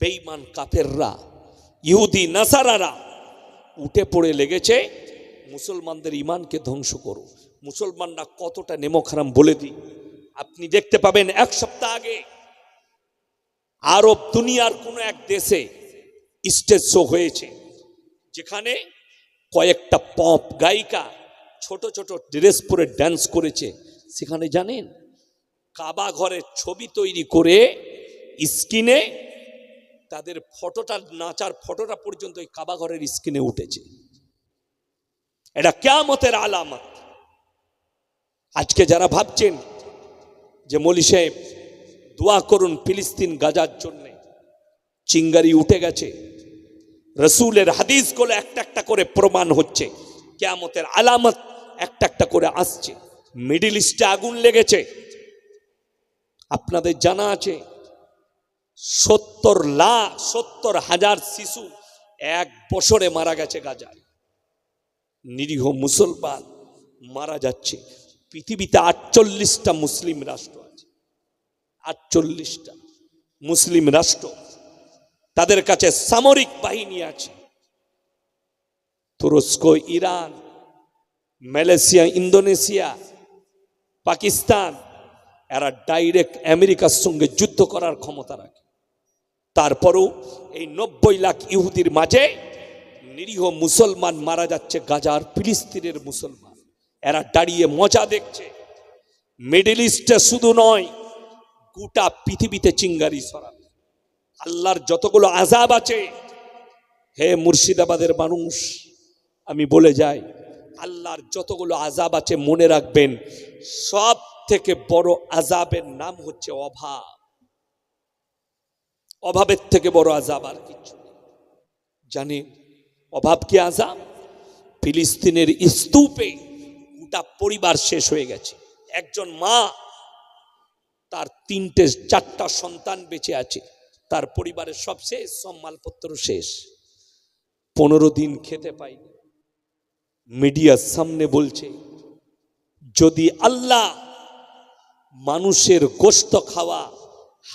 বেইমান কাফেররা, ইহুদি নাসারারা, উঠে পড়ে লেগেছে, মুসলমানদের ইমানকে ধ্বংস করো। মুসলমানরা কতটা নেমখারাম বলে দিই। আপনি দেখতে পাবেন এক সপ্তাহ আগে আরব দুনিয়ার কোনো এক দেশে স্টেজ শো হয়েছে, যেখানে কয়েকটা পপ গায়িকা ছোট ছোট ড্রেস পরে ড্যান্স করেছে। সেখানে জানেন, কাবা ঘরের ছবি তৈরি করে স্ক্রিনে তাদের ফটোটা নাচার ফটোটা পর্যন্ত ওই কাবা ঘরের স্ক্রিনে উঠেছে। এটা কেমতের আলামত। আজকে যারা ভাবছেন যে মলি সাহেব দোয়া করুন ফিলিস্তিন গাজার জন্য, চিঙ্গারি উঠে গেছে। রসুলের হাদিসগুলো একটা একটা করে প্রমাণ হচ্ছে। কেয়ামতের আলামত একটা একটা করে আসছে। মিডিল ইস্টে আগুন লেগেছে। আপনাদের জানা আছে সত্তর লাখ, সত্তর হাজার শিশু এক বছরে মারা গেছে গাজায়। নিরীহ মুসলমান মারা যাচ্ছে। পৃথিবীতে আটচল্লিশটা মুসলিম রাষ্ট্র আছে। আটচল্লিশটা মুসলিম রাষ্ট্র তাদের কাছে সামরিক বাহিনী আছে। তুরস্ক, ইরান, মালয়েশিয়া, ইন্দোনেশিয়া, পাকিস্তান, এরা ডাইরেক্ট আমেরিকার সঙ্গে যুদ্ধ করার ক্ষমতা রাখে। তারপরও এই নব্বই লাখ ইহুদির মাঝে নিরীহ মুসলমান মারা যাচ্ছে গাজার ফিলিস্তিনের মুসলমান। এরা দাঁড়িয়ে মজা দেখছে। মিডিল ইস্টে শুধু নয়, গোটা পৃথিবীতে চিঙ্গারি সরাবে আল্লাহর যতগুলো আজাব আছে, হে মুর্শিদাবাদের মানুষ, আমি বলে যাই, আল্লাহর যতগুলো আজাব আছে মনে রাখবেন সব থেকে বড় আজাবের নাম হচ্ছে অভাব। অভাবের থেকে বড় আজাব আর কিছু। জানেন অভাব কি আজাব? ফিলিস্তিনের স্তূপে গোটা পরিবার শেষ হয়ে গেছে। একজন মা তার তিনটে, চারটা সন্তান বেঁচে আছে। তার পরিবারের সব শেষ শেষ। পনেরো দিন খেতে পাইনি মিডিয়ার সামনে বলছে, যদি আল্লাহ মানুষের গোস্ত খাওয়া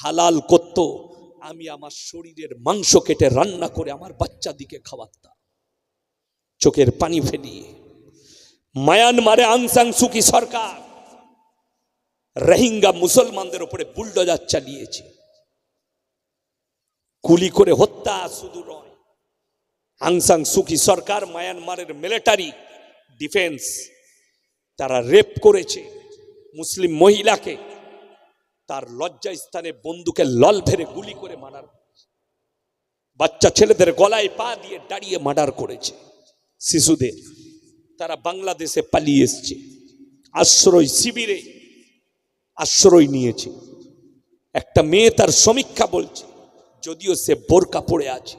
হালাল করত আমি আমার শরীরের মাংস কেটে রান্না করে আমার বাচ্চাদিকে খাওয়াতাম। চোখের পানি ফেলিয়ে। মায়ানমারে আংসাং সুকি সরকার রোহিঙ্গা মুসলমানদের উপরে বুলডোজার চালিয়েছে। গুলি করে হত্যা শুধু নয় আংসাং সুকি সরকার মায়ানমারের মিলিটারি ডিফেন্স তারা রেপ করেছে। মুসলিম মহিলাকে তার লজ্জা স্থানে বন্দুকে লল ভেরে গুলি করে মার্ডার বাচ্চা ছেলেদের গলায় পা দিয়ে দাঁড়িয়ে মার্ডার করেছে। শিশুদের। তারা বাংলাদেশে পালিয়ে এসছে। আশ্রয় শিবিরে আশ্রয় নিয়েছে। একটা মেয়ে তার সমীক্ষা বলছে, যদিও সে বোরকা পড়ে আছে।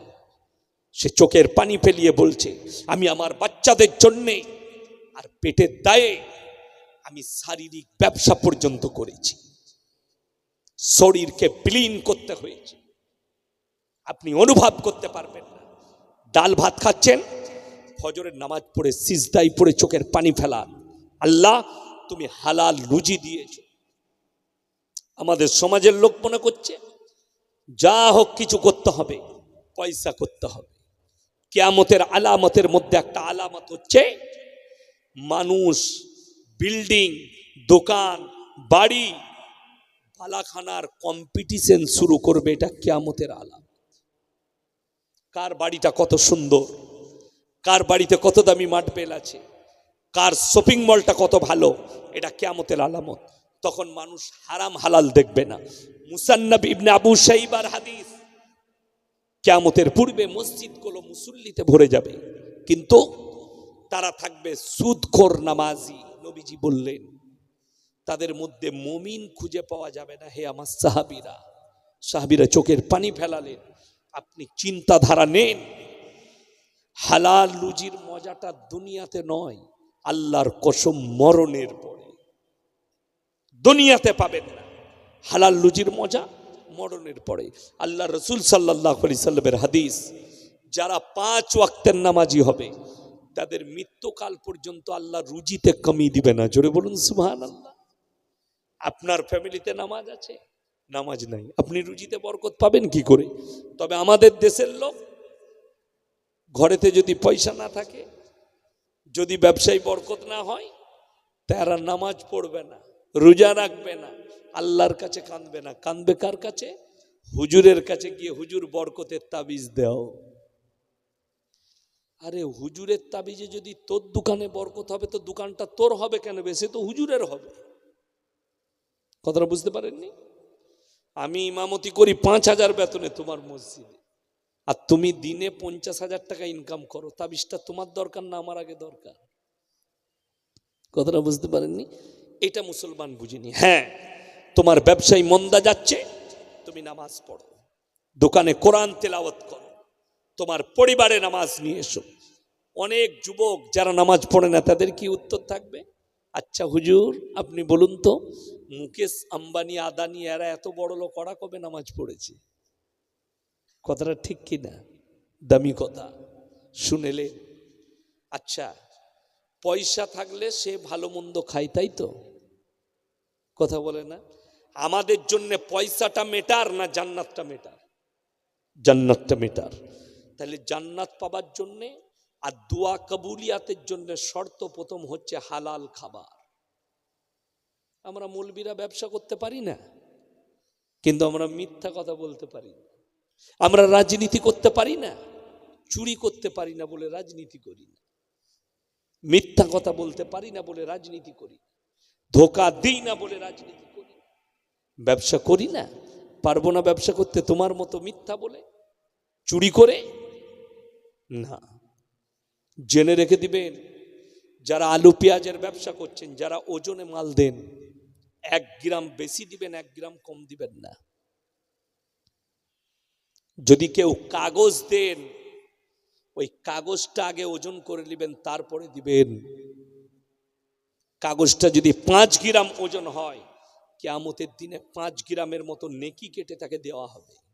সে চোখের পানি ফেলিয়ে বলছে, আমি আমার বাচ্চাদের জন্যে আর পেটের দায়ে আমি শারীরিক ব্যবসা পর্যন্ত করেছি। শরীরকে বিলীন করতে হয়েছে। আপনি অনুভব করতে পারবেন না। ডাল ভাত খাচ্ছেন, ফজরের নামাজ পড়ে সিজদাই পড়ে চোখের পানি ফেলান। আল্লাহ, তুমি হালাল রুজি দিয়েছ। আমাদের সমাজের লোক মনে করছে, যা হোক কিছু করতে হবে, পয়সা করতে হবে। কেয়ামতের আলামতের মধ্যে একটা আলামত হচ্ছে, মানুষ, বিল্ডিং, দোকান, বাড়ি পালাখানার কম্পিটিশন শুরু করবে এটা কেয়ামতের আলাম কার বাড়িটা কত সুন্দর, কার বাড়িতে কত দামি মাঠবেল আছে, কার শপিং মলটা কত ভালো, এটা কেয়ামতের আলামত। তখন মানুষ হারাম হালাল দেখবে না। মুসান্নাব ইবনে আবু সাইবার হাদিস, কেয়ামতের পূর্বে মসজিদগুলো মুসল্লিতে ভরে যাবে। কিন্তু তারা থাকবে সুদখোর নামাজি, নবীজি বললেন তাদের মধ্যে মমিন খুঁজে পাওয়া যাবে না। হে আমার সাহাবিরা সাহাবিরা চোখের পানি ফেলালেন। আপনি চিন্তাধারা নেন। হালাল লুজির মজাটা দুনিয়াতে নয়, আল্লাহর কসম মরণের পরে। দুনিয়াতে পাবেন না। হালাল লুজির মজা মরণের পরে। আল্লাহ রসুল সাল্লাহ আলি সাল্লামের হাদিস, যারা পাঁচ ওয়াক্তের নামাজি হবে, তাদের মৃত্যুকাল পর্যন্ত আল্লাহ রুজিতে কমি দিবে না। জোরে বলুন সুহান আল্লাহ আপনার ফ্যামিলিতে নামাজ আছে? নামাজ নাই। আপনি রুজিতে বরকত পাবেন কি করে? তবে আমাদের দেশের লোক ঘরেতে যদি পয়সা না থাকে, যদি ব্যবসায়ী বরকত না হয়, তারা নামাজ পড়বে না, রোজা রাখবে না, আল্লাহর কাছে কাঁদবে না। কাঁদবে কার কাছে? হুজুরের কাছে গিয়ে হুজুর বরকতের তাবিজ দাও। আরে হুজুরের তাবিজে যদি তোর দোকানে বরকত হবে, তো দোকানটা তোর হবে কেন? বেশি তো হুজুরের হবে। কথাটা বুঝতে পারেননি? আমি ইমামতি করি পাঁচ হাজার বেতনে তোমার মসজিদে। আর তুমি দিনে পঞ্চাশ হাজার টাকা ইনকাম করো, তাবিজটা তোমার দরকার না আমার আগে দরকার? কথাটা বুঝতে পারেননি? এটা মুসলমান বুঝিনি। হ্যাঁ তোমার ব্যবসায়ী মন্দা যাচ্ছে, তুমি নামাজ পড়ো। দোকানে কোরআন তেলাওয়াত করো। তোমার পরিবারে নামাজ নিয়ে এসো। অনেক যুবক যারা নামাজ পড়ে না, তাদের কি উত্তর থাকবে? আচ্ছা হুজুর, আপনি বলুন তো, মুকেশ আম্বানি, আদানি, এরা এত বড় লোক, ওরা কবে নামাজ পড়েছে? কথাটা ঠিক কি না? দামি কথা। শুনেলে আচ্ছা পয়সা থাকলে সে ভালো মন্দ খায়, তাই তো? কথা বলে না? আমাদের জন্য পয়সাটা মেটার না জান্নাতটা মেটার জান্নাতটা মেটার তাহলে জান্নাত পাবার জন্যে আর দোয়া কবুলিয়াতের জন্য শর্ত প্রথম হচ্ছে হালাল খাবার আমরা মৌলবীরা ব্যবসা করতে পারি না, কিন্তু আমরা মিথ্যা কথা বলতে পারি না আমরা রাজনীতি করতে পারি না, চুরি করতে পারি না বলে রাজনীতি করি না মিথ্যা কথা বলতে পারি না বলে রাজনীতি করি। ধোকা দিই না বলে রাজনীতি করি। ব্যবসা করি না, পারব না ব্যবসা করতে, তোমার মতো মিথ্যা বলে, চুরি করে, না জেনে রেখে দিবেন, যারা আলু পেঁয়াজের ব্যবসা করছেন, যারা ওজনে মাল দেন, এক গ্রাম বেশি দিবেন, এক গ্রাম কম দিবেন না। যদি কেউ কাগজ দেন, ওই কাগজটা আগে ওজন করে নেবেন, তারপরে দিবেন। কাগজটা যদি পাঁচ গ্রাম ওজন হয়, কেয়ামতের দিনে পাঁচ গ্রামের মতো নেকি কেটে তাকে দেওয়া হবে।